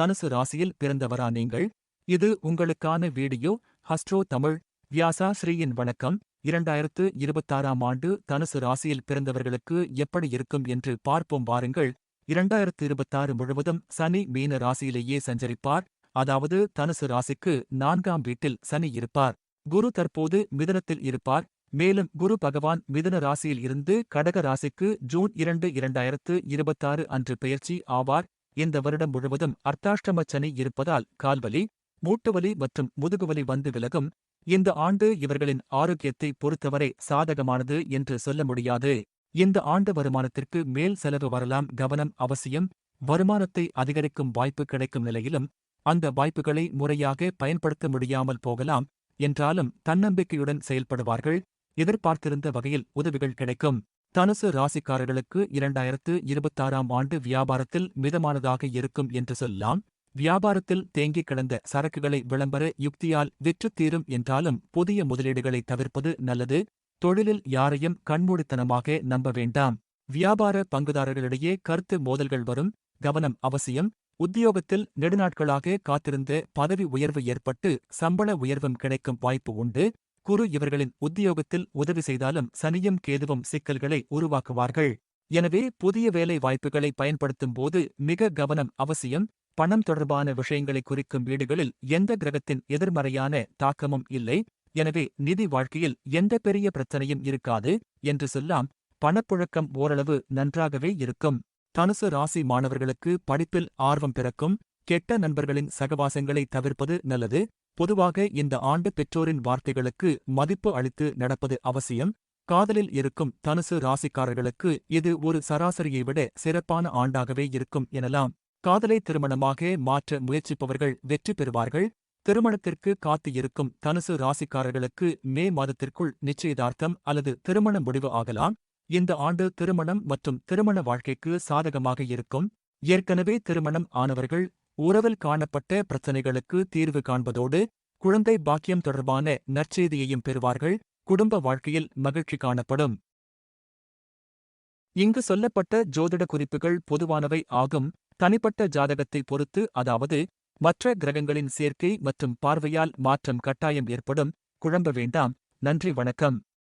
தனுசு ராசியில் பிறந்தவரா நீங்கள்? இது உங்களுக்கான வீடியோ. ஹஸ்ட்ரோ தமிழ். வியாசா ஸ்ரீயின் வணக்கம். இரண்டாயிரத்து இருபத்தாறாம் ஆண்டு தனுசு ராசியில் பிறந்தவர்களுக்கு எப்படி இருக்கும் என்று பார்ப்போம் வாருங்கள். இரண்டாயிரத்து இருபத்தாறு முழுவதும் சனி மீன ராசியிலேயே சஞ்சரிப்பார். அதாவது தனுசு ராசிக்கு நான்காம் வீட்டில் சனி இருப்பார். குரு தற்போது மிதனத்தில் இருப்பார். மேலும் குரு பகவான் மிதுன ராசியில் இருந்து கடக ராசிக்கு ஜூன் இரண்டு இரண்டாயிரத்து இருபத்தாறு அன்று பெயர்ச்சி ஆவார். இந்த வருடம் முழுவதும் அர்த்தாஷ்டம சனி இருப்பதால் கால்வலி மூட்டுவலி மற்றும் முதுகுவலி வந்து விலகும். இந்த ஆண்டு இவர்களின் ஆரோக்கியத்தை பொறுத்தவரை சாதகமானது என்று சொல்ல முடியாது. இந்த ஆண்டு வருமானத்திற்கு மேல் செலவு வரலாம் கவனம் அவசியம். வருமானத்தை அதிகரிக்கும் வாய்ப்பு கிடைக்கும் நிலையிலும் அந்த வாய்ப்புகளை முறையாக பயன்படுத்த முடியாமல் போகலாம் என்றாலும் தன்னம்பிக்கையுடன் செயல்படுவார்கள். எதிர்பார்த்திருந்த வகையில் உதவிகள் கிடைக்கும். தனுசு ராசிக்காரர்களுக்கு இரண்டாயிரத்து இருபத்தாறாம் ஆண்டு வியாபாரத்தில் மிதமானதாக இருக்கும் என்று சொல்லலாம் வியாபாரத்தில் தேங்கிக் கிடந்த சரக்குகளை விளம்பர யுக்தியால் விற்றுத் தீரும் என்றாலும் புதிய முதலீடுகளை தவிர்ப்பது நல்லது. தொழிலில் யாரையும் கண்மூடித்தனமாக நம்ப வேண்டாம். வியாபார பங்குதாரர்களிடையே கருத்து மோதல்கள் வரும். கவனம் அவசியம். உத்தியோகத்தில் நெடுநாட்களாக காத்திருந்த பதவி உயர்வு ஏற்பட்டு சம்பள உயர்வும் கிடைக்கும் வாய்ப்பு உண்டு. குரு இவர்களின் உத்தியோகத்தில் உதவி செய்தாலும் சனியும் கேதுவும் சிக்கல்களை உருவாக்குவார்கள். எனவே புதிய வேலை வாய்ப்புகளை பயன்படுத்தும் போது மிக கவனம் அவசியம். பணம் தொடர்பான விஷயங்களை குறிக்கும் வீடுகளில் எந்த கிரகத்தின் எதிர்மறையான தாக்கமும் இல்லை. எனவே நிதி வாழ்க்கையில் எந்த பெரிய பிரச்சனையும் இருக்காது என்று சொல்லாம் பணப்புழக்கம் ஓரளவு நன்றாகவே இருக்கும். தனுசு ராசி மாணவர்களுக்கு படிப்பில் ஆர்வம் பிறக்கும். கெட்ட நண்பர்களின் சகவாசங்களை தவிர்ப்பது நல்லது. பொதுவாக இந்த ஆண்டு பெற்றோரின் வார்த்தைகளுக்கு மதிப்பு அளித்து நடப்பது அவசியம். காதலில் இருக்கும் தனுசு ராசிக்காரர்களுக்கு இது ஒரு சராசரியை விட சிறப்பான ஆண்டாகவே இருக்கும் எனலாம். காதலை திருமணமாக மாற்ற முயற்சிப்பவர்கள் வெற்றி பெறுவார்கள். திருமணத்திற்கு காத்து இருக்கும் தனுசு ராசிக்காரர்களுக்கு மே மாதத்திற்குள் நிச்சயதார்த்தம் அல்லது திருமண முடிவு ஆகலாம். இந்த ஆண்டு திருமணம் மற்றும் திருமண வாழ்க்கைக்கு சாதகமாக இருக்கும். ஏற்கனவே திருமணம் ஆனவர்கள் உறவில் காணப்பட்ட பிரச்சினைகளுக்கு தீர்வு காண்பதோடு குழந்தை பாக்கியம் தொடர்பான நற்செய்தியையும் பெறுவார்கள் குடும்ப வாழ்க்கையில் மகிழ்ச்சி காணப்படும். இங்கு சொல்லப்பட்ட ஜோதிட குறிப்புகள் பொதுவானவை ஆகும். தனிப்பட்ட ஜாதகத்தை பொறுத்து அதாவது மற்ற கிரகங்களின் சேர்க்கை மற்றும் பார்வையால் மாற்றம் கட்டாயம் ஏற்படும். குழம்ப வேண்டாம். நன்றி வணக்கம்.